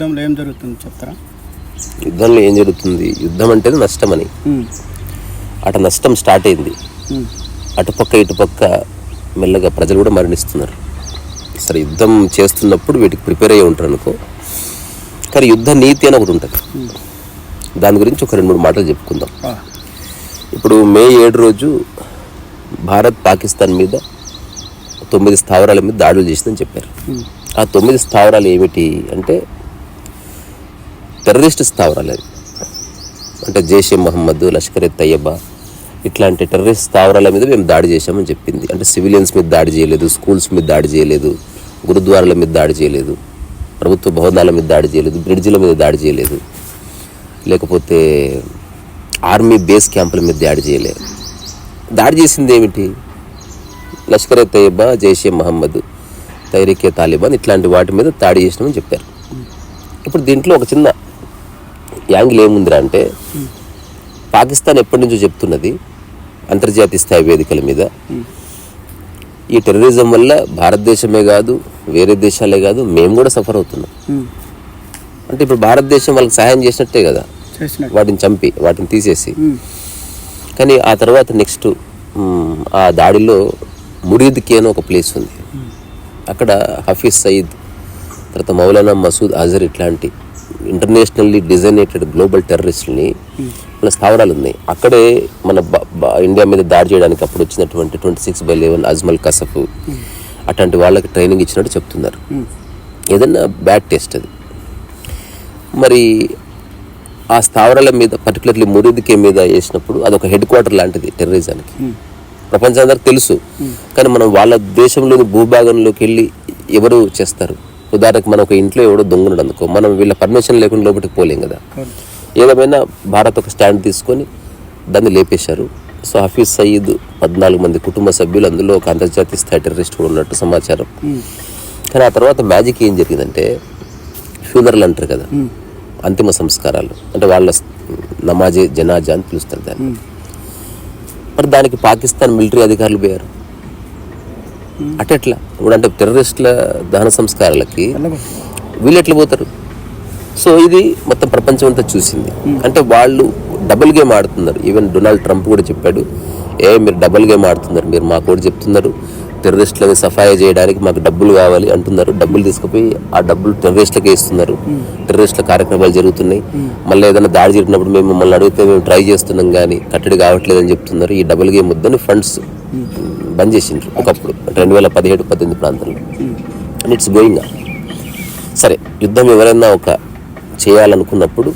యుద్ధంలో ఏం జరుగుతుంది చెప్తారా? యుద్ధంలో ఏం జరుగుతుంది? యుద్ధం అంటే నష్టం అని అటు నష్టం స్టార్ట్ అయింది. అటుపక్క ఇటుపక్క మెల్లగా ప్రజలు కూడా మరణిస్తున్నారు. సరే యుద్ధం చేస్తున్నప్పుడు వీటికి ప్రిపేర్ అయ్యి ఉంటారు అనుకో. కానీ యుద్ధ నీతి అని ఒకటి ఉంటుంది. దాని గురించి ఒక రెండు మూడు మాటలు చెప్పుకుందాం. ఇప్పుడు మే ఏడు రోజు భారత్ పాకిస్తాన్ మీద తొమ్మిది స్థావరాల మీద దాడులు చేసిందని చెప్పారు. ఆ తొమ్మిది స్థావరాలు ఏమిటి అంటే టెర్రరిస్ట్ స్థావరాలు అవి అంటే జైషే మహమ్మద్ లష్కర్ ఎ తయ్యబా ఇట్లాంటి టెర్రరిస్ట్ స్థావరాల మీద మేము దాడి చేశామని చెప్పింది. అంటే సివిలియన్స్ మీద దాడి చేయలేదు స్కూల్స్ మీద దాడి చేయలేదు గురుద్వారాల మీద దాడి చేయలేదు ప్రభుత్వ భవనాల మీద దాడి చేయలేదు బ్రిడ్జిల మీద దాడి చేయలేదు లేకపోతే ఆర్మీ బేస్ క్యాంపుల మీద దాడి చేయలేదు దాడి చేసింది ఏమిటి? లష్కర్ ఎ తయ్యబా జైషే మహమ్మద్ తైరికే తాలిబాన్ ఇట్లాంటి వాటి మీద దాడి చేసినామని చెప్పారు. ఇప్పుడు దీంట్లో ఒక చిన్న యాంగిల్ ఏముందిరా అంటే పాకిస్తాన్ ఎప్పటి నుంచో చెప్తున్నది అంతర్జాతీయ స్థాయి వేదికల మీద. ఈ టెర్రరిజం వల్ల భారతదేశమే కాదు వేరే దేశాలే కాదు మేము కూడా సఫర్ అవుతున్నాం. అంటే ఇప్పుడు భారతదేశం వాళ్ళకి సహాయం చేసినట్టే కదా. వాటిని చంపి వాటిని తీసేసి. కానీ ఆ తర్వాత నెక్స్ట్ ఆ దాడిలో మురీద్కి అని ఒక ప్లేస్ ఉంది. అక్కడ హఫీజ్ సయీద్ తర్వాత మౌలానా మసూద్ అజర్ ఇట్లాంటి ఇంటర్నేషనల్లీ డిజైనేటెడ్ గ్లోబల్ టెర్రరిస్ట్ని మన స్థావరాలు ఉన్నాయి అక్కడే మన బ- బ- ఇండియా మీద దాడి చేయడానికి అప్పుడు వచ్చినటువంటి twenty six by eleven Ajmal Kasab అట్లాంటి వాళ్ళకి ట్రైనింగ్ ఇచ్చినట్టు చెప్తున్నారు. ఏదన్నా బ్యాడ్ టెస్ట్ అది. మరి ఆ స్థావరాల మీద పర్టికులర్లీ మురీద్కే మీద వేసినప్పుడు అదొక హెడ్ క్వార్టర్ లాంటిది టెర్రరిజానికి. ప్రపంచం అందరికి తెలుసు. కానీ మనం వాళ్ళ దేశంలోని భూభాగంలోకి వెళ్ళి ఎవరు చేస్తారు? ఉదాహరణకు మనం ఒక ఇంట్లో ఎవడో దొంగనుడు అనుకో మనం వీళ్ళ పర్మిషన్ లేకుండా లోపలికి పోలేం కదా. ఏదేమైనా భారత్ ఒక స్టాండ్ తీసుకొని దాన్ని లేపేశారు. సో హఫీజ్ సయీద్ పద్నాలుగు మంది కుటుంబ సభ్యులు అందులో ఒక అంతర్జాతీయ స్థాయి టెర్రరిస్ట్ కూడా ఉన్నట్టు సమాచారం. ఉమ్, కానీ ఆ తర్వాత మ్యాజిక్ ఏం జరిగిందంటే ఫ్యూనరల్ అంటారు కదా. అంతిమ సంస్కారాలు. అంటే వాళ్ళ నమాజే జనాజా అని పిలుస్తారు దాన్ని. ఉమ్, మరి దానికి పాకిస్తాన్ మిలిటరీ అధికారులు పోయారు. అటెట్లా ఇప్పుడు అంటే టెర్రరిస్టుల దహన సంస్కారాలకి. వీళ్ళు ఎట్లా పోతారు? సో ఇది మొత్తం ప్రపంచం అంతా చూసింది. అంటే వాళ్ళు డబుల్ గేమ్ ఆడుతున్నారు. ఈవెన్ డొనాల్డ్ ట్రంప్ కూడా చెప్పాడు ఏ మీరు డబుల్ గేమ్ ఆడుతున్నారు మీరు మాకు కూడా చెప్తున్నారు. టెర్రరిస్టులని సఫాయి చేయడానికి మాకు డబ్బులు కావాలి అంటున్నారు. డబ్బులు తీసుకుపోయి ఆ డబ్బులు టెర్రరిస్టులకే ఇస్తున్నారు. టెర్రరిస్టుల కార్యక్రమాలు జరుగుతున్నాయి. మళ్ళీ ఏదైనా దాడి జరిగినప్పుడు మేము మమ్మల్ని అడిగితే మేము ట్రై చేస్తున్నాం కానీ కట్టడి కావట్లేదని చెప్తున్నారు. ఈ డబుల్ గేమ్ వద్దని ఫండ్స్ బంద్ చేసిండ్రు. ఒకప్పుడు రెండు వేల పదిహేడు పద్దెనిమిది ప్రాంతంలో. అండ్ ఇట్స్ గోయింగ్ సరే యుద్ధం ఎవరైనా ఒక చేయాలనుకున్నప్పుడు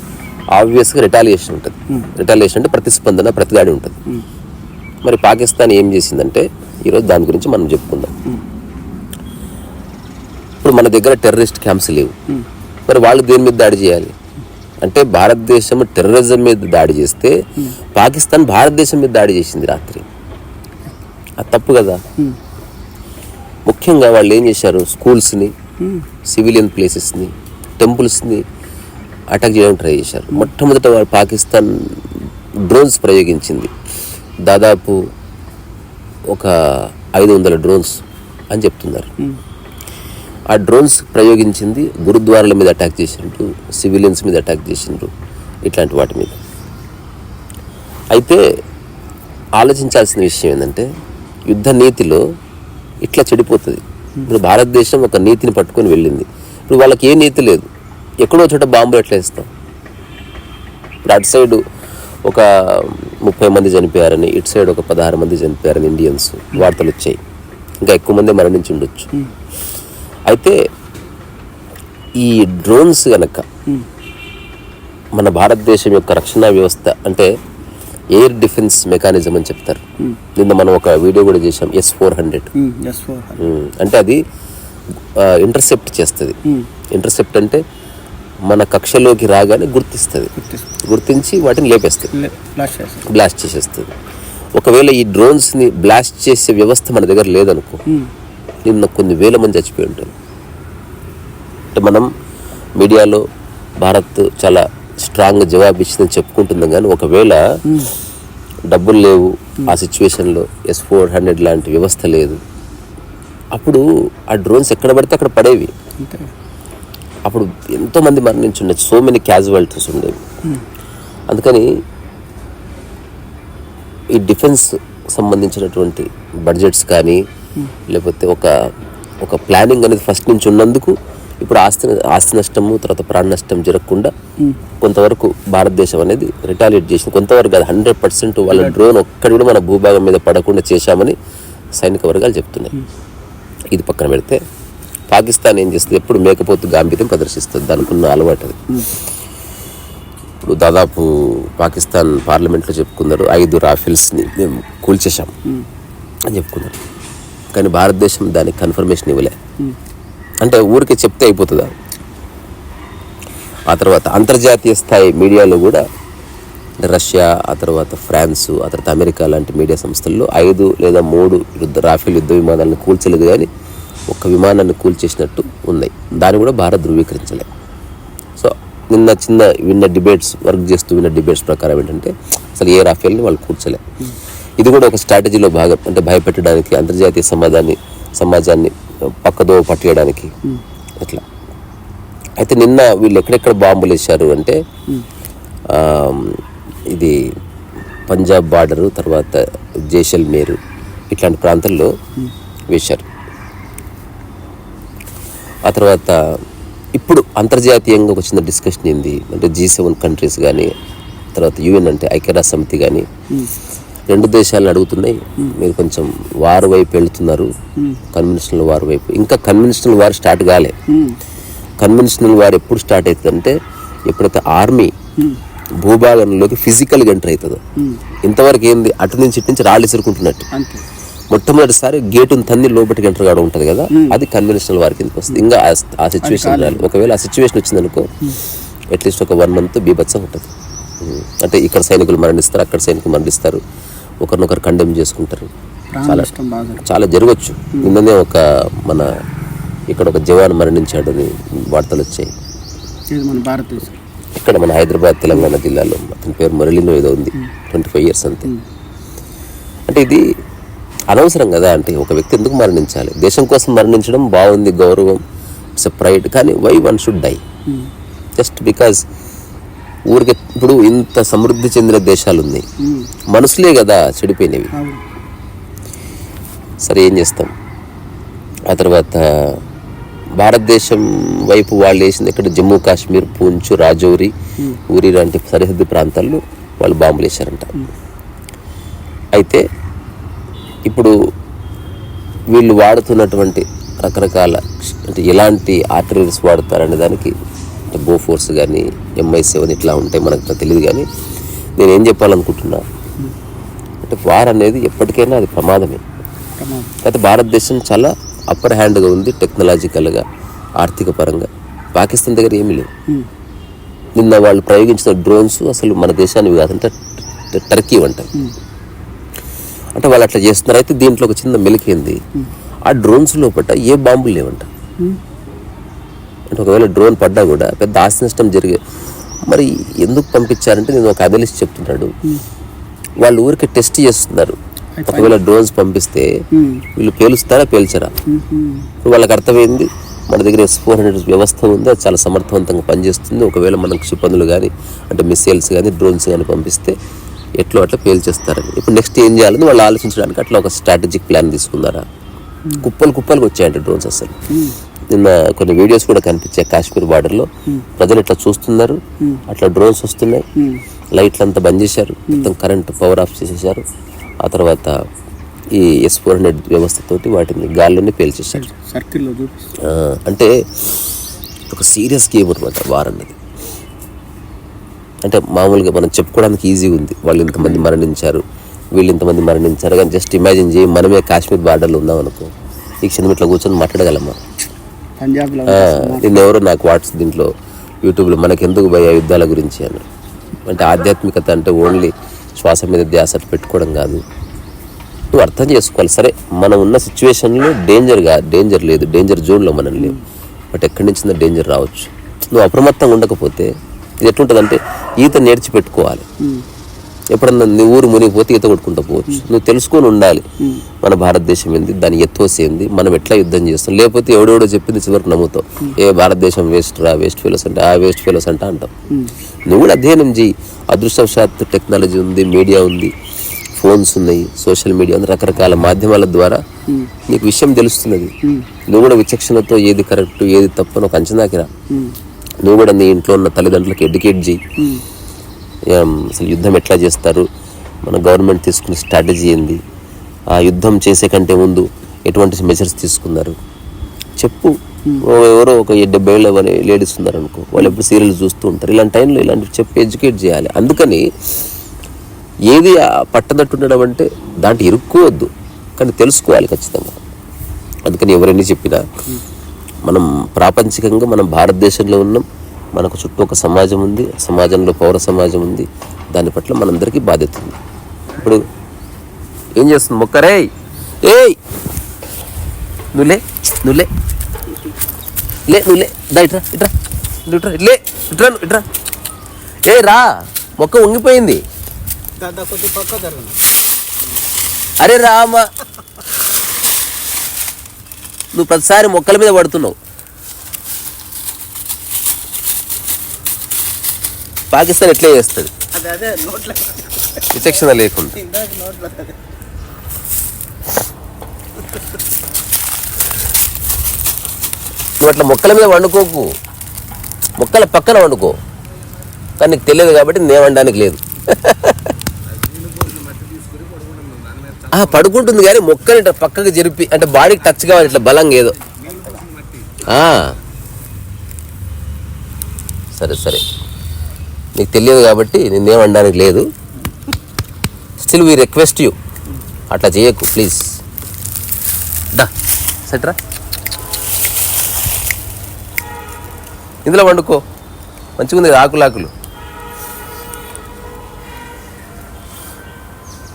ఆబ్వియస్గా రిటాలియేషన్ ఉంటుంది. రిటాలియేషన్ అంటే ప్రతిస్పందన ప్రతిదాడి ఉంటుంది. మరి పాకిస్తాన్ ఏం చేసిందంటే ఈరోజు దాని గురించి మనం చెప్పుకుందాం. ఇప్పుడు మన దగ్గర టెర్రరిస్ట్ క్యాంప్స్ లేవు. మరి వాళ్ళు దేని మీద దాడి చేయాలి? అంటే భారతదేశం టెర్రరిజం మీద దాడి చేస్తే పాకిస్తాన్ భారతదేశం మీద దాడి చేసింది రాత్రి. అది తప్పు కదా. ముఖ్యంగా వాళ్ళు ఏం చేశారు? స్కూల్స్ని సివిలియన్ ప్లేసెస్ని టెంపుల్స్ని అటాక్ చేయడానికి ట్రై చేశారు. మొట్టమొదట వాళ్ళు పాకిస్తాన్ డ్రోన్స్ ప్రయోగించింది. దాదాపు ఒక ఐదు వందల డ్రోన్స్ అని చెప్తున్నారు. ఆ డ్రోన్స్ ప్రయోగించింది గురుద్వారాల మీద అటాక్ చేసిండ్రు సివిలియన్స్ మీద అటాక్ చేసిండ్రు ఇట్లాంటి వాటి మీద. అయితే ఆలోచించాల్సిన విషయం ఏంటంటే యుద్ధ నీతిలో ఇట్లా చెడిపోతుంది. ఇప్పుడు భారతదేశం ఒక నీతిని పట్టుకొని వెళ్ళింది. ఇప్పుడు వాళ్ళకి ఏ నీతి లేదు. ఎక్కడో చోట బాంబు ఎట్లా వేస్తాం? ఇప్పుడు అటు సైడ్ ఒక ముప్పై మంది చనిపోయారని ఇటు సైడ్ ఒక పదహారు మంది చనిపోయారని ఇండియన్స్ వార్తలు వచ్చాయి. ఇంకా ఎక్కువ మంది మరణించి ఉండొచ్చు. అయితే ఈ డ్రోన్స్ ఉమ్, మన భారతదేశం యొక్క రక్షణ వ్యవస్థ అంటే ఎయిర్ డిఫెన్స్ మెకానిజం అని చెప్తారు. నిన్న మనం ఒక వీడియో కూడా చేసాం ఎస్ ఫోర్ హండ్రెడ్ అంటే అది ఇంటర్సెప్ట్ చేస్తుంది. ఇంటర్సెప్ట్ అంటే మన కక్షలోకి రాగానే గుర్తిస్తుంది. గుర్తించి వాటిని లేపేస్తుంది. బ్లాస్ట్ చేసేస్తుంది. ఒకవేళ ఈ డ్రోన్స్ని బ్లాస్ట్ చేసే వ్యవస్థ మన దగ్గర లేదనుకో ఉమ్, నిన్న కొన్ని వేల మంది చచ్చిపోయి ఉంటారు. అంటే మనం మీడియాలో భారత్ చాలా స్ట్రాంగ్ జవాబు ఇచ్చిందని చెప్పుకుంటున్నాం కానీ ఒకవేళ డబ్బులు లేవు ఆ సిచ్యువేషన్లో ఎస్ ఫోర్ హండ్రెడ్ లాంటి వ్యవస్థ లేదు. అప్పుడు ఆ డ్రోన్స్ ఎక్కడ పడితే అక్కడ పడేవి. అప్పుడు ఎంతోమంది మరణించుండే సో మెనీ క్యాజువాలిటీస్ ఉండేవి. అందుకని ఈ డిఫెన్స్ సంబంధించినటువంటి బడ్జెట్స్ కానీ లేకపోతే ఒక ఒక ప్లానింగ్ అనేది ఫస్ట్ నుంచి ఉన్నందుకు ఇప్పుడు ఆస్తి ఆస్తి నష్టము తర్వాత ప్రాణ నష్టం జరగకుండా కొంతవరకు భారతదేశం అనేది రిటాలియేట్ చేసింది. కొంతవరకు అది హండ్రెడ్ పర్సెంట్ వాళ్ళ డ్రోన్ ఒక్కడి కూడా మన భూభాగం మీద పడకుండా చేశామని సైనిక వర్గాలు చెప్తున్నాయి. ఇది పక్కన పెడితే పాకిస్తాన్ ఏం చేస్తుంది? ఎప్పుడు మేకపోతు గాంభీర్యం ప్రదర్శిస్తుంది. దానికి ఉన్న అలవాటు అది. ఇప్పుడు దాదాపు పాకిస్తాన్ పార్లమెంట్లో చెప్పుకున్నారు ఐదు రాఫెల్స్ని మేము కూల్చేశాం అని చెప్పుకున్నారు. కానీ భారతదేశం దానికి కన్ఫర్మేషన్ ఇవ్వలే. అంటే ఊరికే చెప్తే అయిపోతుందా? ఆ తర్వాత అంతర్జాతీయ స్థాయి మీడియాలో కూడా రష్యా ఆ తర్వాత ఫ్రాన్సు ఆ తర్వాత అమెరికా లాంటి మీడియా సంస్థల్లో ఐదు లేదా మూడు యుద్ధ రాఫెల్ యుద్ధ విమానాలను కూల్చలేదు కానీ ఒక్క విమానాన్ని కూల్చేసినట్టు ఉన్నాయి. దాన్ని కూడా భారత్ ధృవీకరించలే. సో నిన్న చిన్న విన్న డిబేట్స్ వర్క్ చేస్తూ విన్న డిబేట్స్ ప్రకారం ఏంటంటే అసలు ఏ రాఫెల్ని వాళ్ళు కూర్చలే ఇది కూడా ఒక స్ట్రాటజీలో భాగం అంటే భయపెట్టడానికి అంతర్జాతీయ సమాజాన్ని సమాజాన్ని పక్కదో పట్టేయడానికి. అట్లా. అయితే నిన్న వీళ్ళు ఎక్కడెక్కడ బాంబులు వేశారు అంటే ఇది పంజాబ్ బార్డరు తర్వాత జైసల్మేరు ఇట్లాంటి ప్రాంతాల్లో వేశారు. ఆ తర్వాత ఇప్పుడు అంతర్జాతీయంగా ఒక చిన్న డిస్కషన్ ఏంది? అంటే జీ సెవెన్ కంట్రీస్ కానీ తర్వాత యుఎన్ అంటే ఐక్యరాజ్య సమితి కానీ రెండు దేశాలను అడుగుతున్నాయి. మీరు కొంచెం వారు వైపు వెళ్తున్నారు. కన్వెన్షనల్ వార్ వైపు. ఇంకా కన్వెన్షనల్ వార్ స్టార్ట్ కాలే. కన్వెన్షనల్ వార్ ఎప్పుడు స్టార్ట్ అవుతుందంటే ఎప్పుడైతే ఆర్మీ భూభాగంలోకి ఫిజికల్గా ఎంటర్ అవుతుందో ఇంతవరకు ఏంది అటు నుంచి ఇటు నుంచి రాళ్ళు ఇసురుకుంటున్నట్టు. అంతే. మొట్టమొదటిసారి గేటును తన్ని లోపలికి ఎంటర్ కావడం ఉంటుంది కదా అది కన్వెన్షనల్ వార్ కిందకి వస్తుంది. ఇంకా ఆ- సిచ్యువేషన్ రాలి. ఒకవేళ ఆ సిచ్యువేషన్ వచ్చిందనుకో అట్లీస్ట్ ఒక వన్ మంత్ బీభత్సం ఉంటుంది. అంటే ఇక్కడ సైనికులు మరణిస్తారు అక్కడ సైనికులు మరణిస్తారు. ఒకరినొకరు కండెమ్ చేసుకుంటారు. జరుగుతుంది. చాలా జరగచ్చు. నిన్ననే ఒక మన ఇక్కడ ఒక జవాన్ మరణించాడు అని వార్తలు వచ్చాయి. ఇక్కడ మన హైదరాబాద్ తెలంగాణ జిల్లాలో అతని పేరు మురళినో ఏదో ఉంది. ట్వంటీ ఫైవ్ ఇయర్స్ అంతే. అంటే ఇది అనవసరం కదా అంటే ఒక వ్యక్తి ఎందుకు మరణించాలి? దేశం కోసం మరణించడం బాగుంది గౌరవం ఇట్స్ ప్రైడ్ కానీ why one should die? Just because ఊరికే ఇప్పుడు ఇంత సమృద్ధి చెందిన దేశాలు ఉన్నాయి మనుషులే కదా చెడిపోయినవి. సరే ఏం చేస్తాం? ఆ తర్వాత భారతదేశం వైపు వాళ్ళు వేసింది ఇక్కడ జమ్మూ కాశ్మీర్ పూంచ్ రాజౌరి ఊరి లాంటి సరిహద్దు ప్రాంతాల్లో వాళ్ళు బాంబులు వేశారంట. అయితే ఇప్పుడు వీళ్ళు వాడుతున్నటువంటి రకరకాల అంటే ఎలాంటి ఆర్టరీస్ వాడతారనే దానికి అంటే బో ఫోర్స్ కానీ ఎంఐ సెవెన్ ఇట్లా ఉంటాయి మనకు తెలియదు కానీ నేను ఏం చెప్పాలనుకుంటున్నా? అంటే వార్ అనేది ఎప్పటికైనా అది ప్రమాదమే. ప్రమాదం అయితే భారతదేశం చాలా అప్పర్ హ్యాండ్గా ఉంది టెక్నాలజికల్గా ఆర్థిక పరంగా. పాకిస్తాన్ దగ్గర ఏమీ లేవు. నిన్న వాళ్ళు ప్రయోగించిన డ్రోన్స్ అసలు మన దేశానివి కాదంటే టర్కీ వంట. అంటే వాళ్ళు అట్లా చేస్తున్నారు. అయితే దీంట్లో ఒక చిన్న మెలికేంది ఆ డ్రోన్స్ లోపల ఏ బాంబులు లేవంట. అంటే ఒకవేళ డ్రోన్ పడ్డా కూడా పెద్ద ఆస్తి నష్టం జరిగే మరి ఎందుకు పంపించారంటే నేను ఒక అనలిస్ట్ చెప్తున్నాడు వాళ్ళు ఊరికి టెస్ట్ చేస్తున్నారు. ఒకవేళ డ్రోన్స్ పంపిస్తే. వీళ్ళు పేలుస్తారా పేల్చరా? వాళ్ళకి అర్థమైంది. మన దగ్గర ఎస్ ఫోర్ హండ్రెడ్ వ్యవస్థ ఉంది. అది చాలా సమర్థవంతంగా పనిచేస్తుంది. ఒకవేళ మనకు క్షిపణులు కానీ అంటే మిసైల్స్ కానీ డ్రోన్స్ కానీ పంపిస్తే ఎట్లో అట్లా పేల్చేస్తారని. ఇప్పుడు నెక్స్ట్ ఏం చేయాలని వాళ్ళు ఆలోచించడానికి అట్లా ఒక స్ట్రాటజిక్ ప్లాన్ తీసుకున్నారా? కుప్పలు కుప్పలకు వచ్చాయంట డ్రోన్స్ అసలు. నిన్న కొన్ని వీడియోస్ కూడా కనిపించాయి కాశ్మీర్ బార్డర్లో ప్రజలు ఇట్లా చూస్తున్నారు. అట్లా డ్రోన్స్ వస్తున్నాయి. లైట్లు అంతా బంద్ చేశారు. మొత్తం కరెంట్ పవర్ ఆఫ్ చేసేసారు ఆ తర్వాత ఈ ఎస్ ఫోర్ హండ్రెడ్ వ్యవస్థతోటి వాటిని గాల్లోనే పేల్చేశారు. అంటే ఒక సీరియస్ గేమ్ అనమాట వార్ అనేది అంటే మామూలుగా మనం చెప్పుకోవడానికి ఈజీగా ఉంది. వాళ్ళు ఇంతమంది మరణించారు. వీళ్ళు ఇంతమంది మరణించారు. కానీ జస్ట్ ఇమాజిన్ చేయి మనమే కాశ్మీర్ బార్డర్లో ఉన్నాం అనుకో ఈ క్షణం ఇట్లా కూర్చొని మాట్లాడగలమా? నిన్న ఎవరో నాకు వాట్స్ దీంట్లో యూట్యూబ్లో మనకెందుకు భయ యుద్ధాల గురించి అని. అంటే ఆధ్యాత్మికత అంటే ఓన్లీ శ్వాస మీద ధ్యాస పెట్టుకోవడం కాదు. నువ్వు అర్థం చేసుకోవాలి. సరే మనం ఉన్న సిచ్యువేషన్లో డేంజర్గా డేంజర్ లేదు డేంజర్ జోన్లో మనం లేవు బట్ ఎక్కడి నుంచి డేంజర్ రావచ్చు. నువ్వు అప్రమత్తంగా ఉండకపోతే ఇది ఎట్లుంటుందంటే ఈత నేర్చి పెట్టుకోవాలి. ఎప్పుడన్నా నీ ఊరు మునిగిపోతే ఈత కొట్టుకుంటూ పోవచ్చు. నువ్వు తెలుసుకొని ఉండాలి. మన భారతదేశం ఏంది? దాని ఎత్తోసి ఏంది? మనం ఎట్లా యుద్ధం చేస్తాం? లేకపోతే ఎవడెవడో చెప్పింది చివరికి నమ్ముతావు ఏ భారతదేశం వేస్ట్ రా వేస్ట్ ఫెలోస్ అంటే ఆ వేస్ట్ ఫెలోస్ అంటే అంటాం. నువ్వు కూడా అధ్యయనం చేయి అదృష్టవశాత్తు టెక్నాలజీ ఉంది మీడియా ఉంది ఫోన్స్ ఉన్నాయి సోషల్ మీడియా ఉంది రకరకాల మాధ్యమాల ద్వారా నీకు విషయం తెలుస్తున్నది. నువ్వు కూడా విచక్షణతో ఏది కరెక్ట్ ఏది తప్పు అని ఒక అంచనాకి రా నువ్వు కూడా నీ ఇంట్లో ఉన్న తల్లిదండ్రులకు ఎడ్యుకేట్ చేయి అసలు యుద్ధం ఎట్లా చేస్తారు? మన గవర్నమెంట్ తీసుకున్న స్ట్రాటజీ ఏంది? ఆ యుద్ధం చేసే కంటే ముందు ఎటువంటి మెజర్స్ తీసుకున్నారు? చెప్పు. ఎవరో ఒక డెబ్బై ఏళ్ళ లేడీస్ ఉన్నారనుకో వాళ్ళు ఎప్పుడు సీరియల్ చూస్తూ ఉంటారు. ఇలాంటి టైంలో ఇలాంటివి చెప్పి ఎడ్యుకేట్ చేయాలి. అందుకని ఏది పట్టదట్టు ఉండడం అంటే దాంట్లో ఇరుక్కోవద్దు. కానీ తెలుసుకోవాలి ఖచ్చితంగా. అందుకని ఎవరైనా చెప్పినా మనం ప్రాపంచికంగా మనం భారతదేశంలో ఉన్నాం. మనకు చుట్టూ ఒక సమాజం ఉంది సమాజంలో పౌర సమాజం ఉంది దాని పట్ల మనందరికీ బాధ్యత ఉంది. ఇప్పుడు ఏం చేస్తుంది మొక్కరే ఏయ్! నువ్వులే నువ్వులే లే. నువ్వులే దా ఇట్రా ఇట్రా ఇట్రా లే ఇట్రా నువ్వు ఇట్రా ఏ రా! మొక్క ఉంగిపోయింది. అరే రామ! నువ్వు ప్రతిసారి మొక్కల మీద పడుతున్నావు. పాకిస్తాన్ ఎట్లే చేస్తుంది? విచక్షణ లేకుండా. నువ్వు అట్లా మొక్కల మీద వండుకోకు. మొక్కల పక్కన వండుకో. కానీ నీకు తెలియదు కాబట్టి నేను వండడానికి లేదు. పడుకుంటుంది కానీ మొక్కని ఇట్లా పక్కకు జరిపి అంటే బాడీకి టచ్ కావాలి ఇట్లా బలంగా ఏదో. ఆ. సరే సరే. నీకు తెలియదు కాబట్టి నేనేం అనడానికి లేదు. స్టిల్ వీ రిక్వెస్ట్ యూ అట్లా చేయకు ప్లీజ్ దా సెట్రా ఇందులో వండుకో. మంచిగా ఉంది ఆకులు ఆకులు.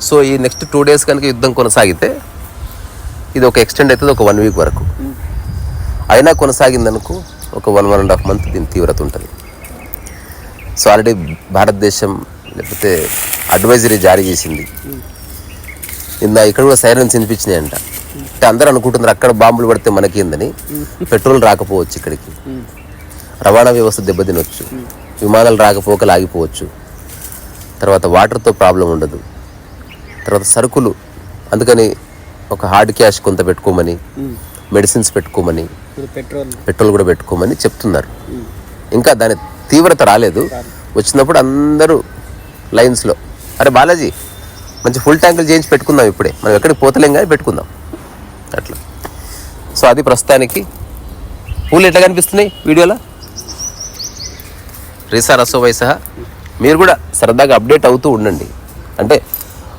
సో ఈ నెక్స్ట్ టూ డేస్ కనుక యుద్ధం కొనసాగితే ఇది ఒక ఎక్స్టెండ్ అవుతుంది ఒక వన్ వీక్ వరకు. అయినా కొనసాగిందనుకో ఒక one one and half month దీని తీవ్రత ఉంటుంది. సో ఆల్రెడీ భారతదేశం లేకపోతే అడ్వైజరీ జారీ చేసింది. నిన్న ఇక్కడ కూడా సైరన్స్ వినిపించినాయంట. అంటే అందరూ అనుకుంటున్నారు అక్కడ బాంబులు పడితే మనకేందని పెట్రోల్ రాకపోవచ్చు ఇక్కడికి. రవాణా వ్యవస్థ దెబ్బతినొచ్చు. విమానాలు రాకపోకలు ఆగిపోవచ్చు తర్వాత వాటర్తో ప్రాబ్లం ఉండదు. తర్వాత సరుకులు. అందుకని ఒక హార్డ్ క్యాష్ కొంత పెట్టుకోమని మెడిసిన్స్ పెట్టుకోమని పెట్రోల్. పెట్రోల్ కూడా పెట్టుకోమని చెప్తున్నారు. ఇంకా దాని తీవ్రత రాలేదు. వచ్చినప్పుడు అందరూ లైన్స్లో అరే బాలాజీ మంచి ఫుల్ ట్యాంకులు చేయించి పెట్టుకుందాం ఇప్పుడే. మనం ఎక్కడికి పోతలేం కానీ పెట్టుకుందాం. అట్లా. సో అది ప్రస్తుతానికి పూలు ఎట్లా కనిపిస్తున్నాయి వీడియోలో? రీసా రసోవై సహా. మీరు కూడా సరదాగా అప్డేట్ అవుతూ ఉండండి. అంటే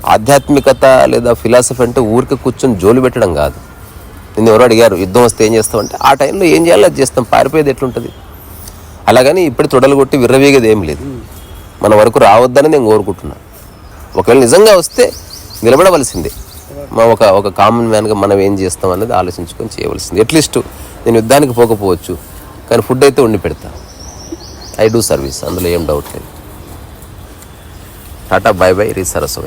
ఆధ్యాత్మికత లేదా ఫిలాసఫీ అంటే ఊరికి కూర్చొని జోలు పెట్టడం కాదు. నిన్ను ఎవరు అడిగారు యుద్ధం వస్తే ఏం చేస్తాం? అంటే ఆ టైంలో ఏం చేయాలో అది చేస్తాం. పారిపోయేది ఎట్లుంటుంది? అలాగని ఇప్పుడు తొడలు కొట్టి విర్రవీగేది ఏం లేదు. మన వరకు రావద్దని నేను కోరుకుంటున్నాను ఒకవేళ నిజంగా వస్తే నిలబడవలసిందే. మా ఒక ఒక కామన్ మ్యాన్గా మనం ఏం చేస్తాం అనేది ఆలోచించుకొని చేయవలసింది. అట్లీస్ట్ నేను యుద్ధానికి పోకపోవచ్చు కానీ ఫుడ్ అయితే వండి పెడతా. ఐ డూ సర్వీస్ అందులో ఏం డౌట్ లేదు. టాటా బై బై రీ సరస్వై